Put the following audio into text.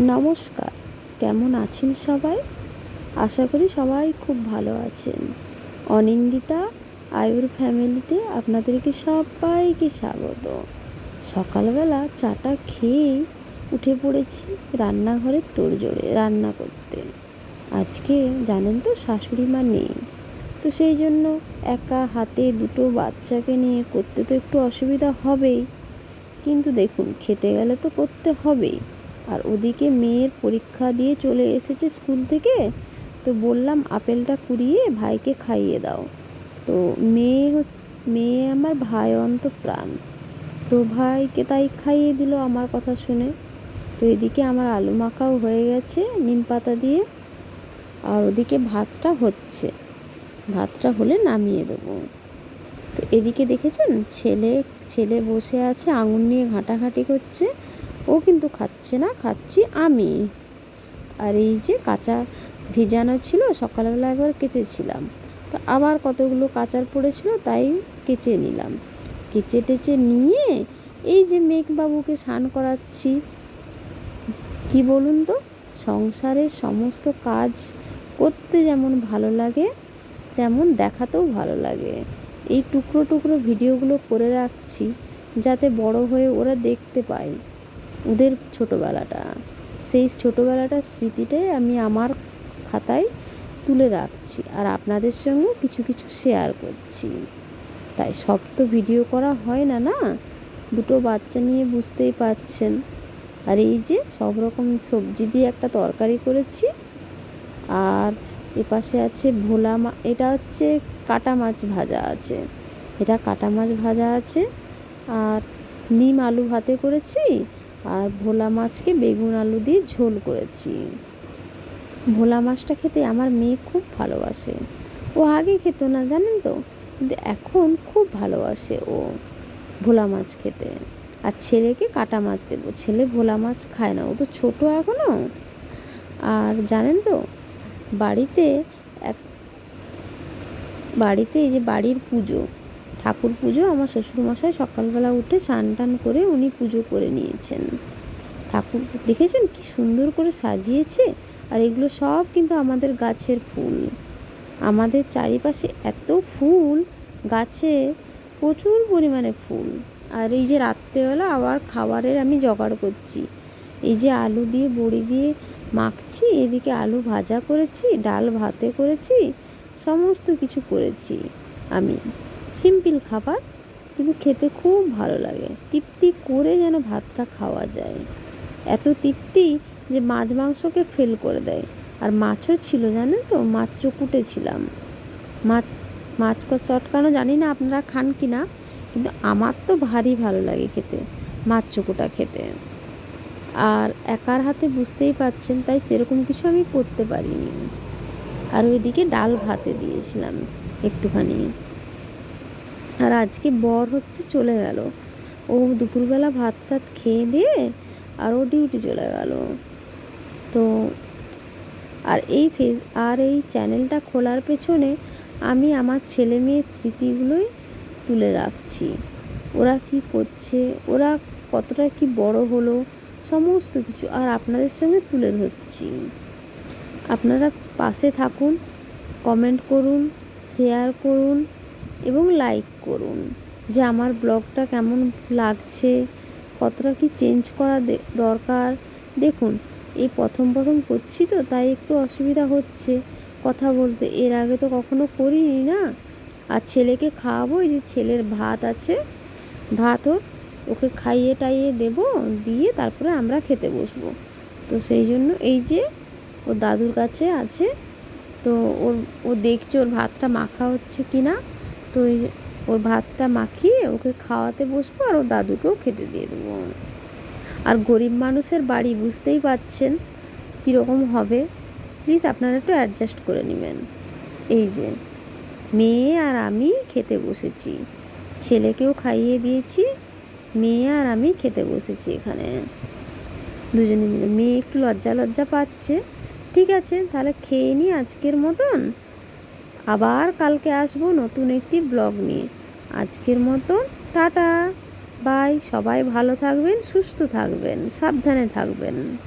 নমস্কার। কেমন আছেন সবাই? আশা করি সবাই খুব ভালো আছেন। অনিন্দিতা আয়ুর ফ্যামিলিতে আপনাদেরকে সবাইকে স্বাগত। সকালবেলা চাটা খেয়েই উঠে পড়েছি রান্নাঘরের তোড়জোড়ে রান্না করতে। আজকে জানেন তো শাশুড়ি মা নেই। তো সেই জন্য একা হাতে দুটো বাচ্চাকে নিয়ে করতে তো একটু অসুবিধা হবেই। কিন্তু দেখুন, খেতে গেলে তো করতে হবেই। আর ওদিকে মেয়ের পরীক্ষা দিয়ে চলে এসেছে স্কুল থেকে। তো বললাম, আপেলটা কুড়িয়ে ভাইকে খাইয়ে দাও। তো মেয়ে মেয়ে আমার ভাই অন্ত প্রাণ। তো ভাইকে তাই খাইয়ে দিল আমার কথা শুনে। তো এদিকে আমার আলু মাখাও হয়ে গেছে নিম পাতা দিয়ে। আর ওদিকে ভাতটা হচ্ছে। ভাতটা হলে নামিয়ে দেবো। তো এদিকে দেখেছেন? ছেলে ছেলে বসে আছে আঙুর নিয়ে ঘাঁটাঘাঁটি করছে। ও কিন্তু খাচ্ছে না, খাচ্ছি আমি। আর এই যে কাঁচা ভিজানো ছিল, সকালবেলা একবার কেচেছিলাম। তো আবার কতগুলো কাঁচার পড়েছিল তাই কেচে নিলাম। কেচে টেচে নিয়ে এই যে মেঘবাবুকে স্নান করাচ্ছি, কি বলুন তো? সংসারের সমস্ত কাজ করতে যেমন ভালো লাগে, তেমন দেখাতেও ভালো লাগে। এই টুকরো টুকরো ভিডিওগুলো করে রাখছি, যাতে বড় হয়ে ওরা দেখতে পায়। ওদের ছোটোবেলাটা। সেই ছোটোবেলাটার স্মৃতিটাই আমি আমার খাতায় তুলে রাখছি আর আপনাদের সঙ্গেও কিছু কিছু শেয়ার করছি। তাই সব তো ভিডিও করা হয় না না? দুটো বাচ্চা নিয়ে বুঝতেই পারছেন। আর এই যে সব রকম সবজি দিয়ে একটা তরকারি করেছি। আর এপাশে আছে ভোলা মা, এটা হচ্ছে কাটা মাছ ভাজা আছে। এটা কাটা মাছ ভাজা আছে। আর নিম আলু ভাতে করেছি। আর ভোলা মাছকে বেগুন আলু দিয়ে ঝোল করেছি। ভোলা মাছটা খেতে আমার মেয়ে খুব ভালোবাসে। ও আগে খেত না, জানেন তো? কিন্তু এখন খুব ভালোবাসে ও ভোলা মাছ খেতে। আর ছেলেকে কাটা মাছ দেবো। ছেলে ভোলা মাছ খায় না। ও তো ছোটো এখনও আর জানেন তো, বাড়িতে এক, বাড়িতে এই যে বাড়ির পুজো ঠাকুর পুজো আমার শ্বশুরমশাই সকালবেলা উঠে স্নান টান করে উনি পুজো করে নিয়েছেন। ঠাকুর দেখেছেন কি সুন্দর করে সাজিয়েছে? আর এগুলো সব কিন্তু আমাদের গাছের ফুল। আমাদের চারিপাশে এত ফুল, গাছে প্রচুর পরিমাণে ফুল। আর এই যে রাত্রেবেলা আবার খাবারের আমি জোগাড় করছি। এই যে আলু দিয়ে বড়ি দিয়ে মাখছি, এদিকে আলু ভাজা করেছি, ডাল ভাতে করেছি, সমস্ত কিছু করেছি আমি। সিম্পল খাবার, কিন্তু খেতে খুব ভালো লাগে। তৃপ্তি করে যেন ভাতটা খাওয়া যায়। এত তৃপ্তি যে মাছ মাংসকে ফেল করে দেয়। আর মাছও ছিল, জানেন তো? মাছ চকুটেছিলাম মাছ মাছ চটকানো জানি না আপনারা খান কি না, কিন্তু আমার তো ভারী ভালো লাগে খেতে, মাছ চকুটা খেতে। আর একার হাতে বুঝতেই পারছেন, তাই সেরকম কিছু আমি করতে পারিনি। আর ওইদিকে ডাল ভাতে দিয়েছিলাম একটুখানি। আর আজকে বর হচ্ছে চলে গেল। ও দুপুরবেলা ভাত টাত খেয়ে দিয়ে আর ও ডিউটি চলে গেল। তো আর এই ফেস আর এই চ্যানেলটা খোলার পেছনে আমি আমার ছেলে মেয়ের স্মৃতিগুলোই তুলে রাখছি। ওরা কি করছে, ওরা কতটা কি বড় হলো, সমস্ত কিছু আর আপনাদের সঙ্গে তুলে ধরছি। আপনারা পাশে থাকুন কমেন্ট করুন শেয়ার করুন এবং লাইক করুন। যে আমার ব্লগটা কেমন লাগছে, কতটা কি চেঞ্জ করা দরকার। দেখুন, এই প্রথম প্রথম করছি তো, তাই একটু অসুবিধা হচ্ছে। কথা বলতে এর আগে তো কখনো করিনি না। আর ছেলেকে খাওয়াবো, এই যে ছেলের ভাত আছে, ভাত ওর, ওকে খাইয়ে টাইয়ে দেবো, দিয়ে তারপরে আমরা খেতে বসবো। তো সেই জন্য এই যে ও দাদুর কাছে আছে, তো ওর, ও দেখছে ওর ভাতটা মাখা হচ্ছে কি না তো যে ওর ভাতটা মাখিয়ে ওকে খাওয়াতে বসবো আর ওর দাদুকেও খেতে দিয়ে দেবো। আর গরিব মানুষের বাড়ি বুঝতেই পাচ্ছেন কীরকম হবে। প্লিজ আপনারা একটু অ্যাডজাস্ট করে নেবেন। এই যে মেয়ে আর আমি খেতে বসেছি। ছেলেকেও খাইয়ে দিয়েছি, মেয়ে আর আমি খেতে বসেছি এখানে। দুজনে মিলে। মেয়ে একটু লজ্জা লজ্জা পাচ্ছে। ঠিক আছে, তাহলে খেয়ে নিই আজকের মতন। আবার কালকে আসব নতুন একটি ব্লগ নিয়ে। আজকের মতো টাটা। বাই। সবাই ভালো থাকবেন, সুস্থ থাকবেন, সাবধানে থাকবেন।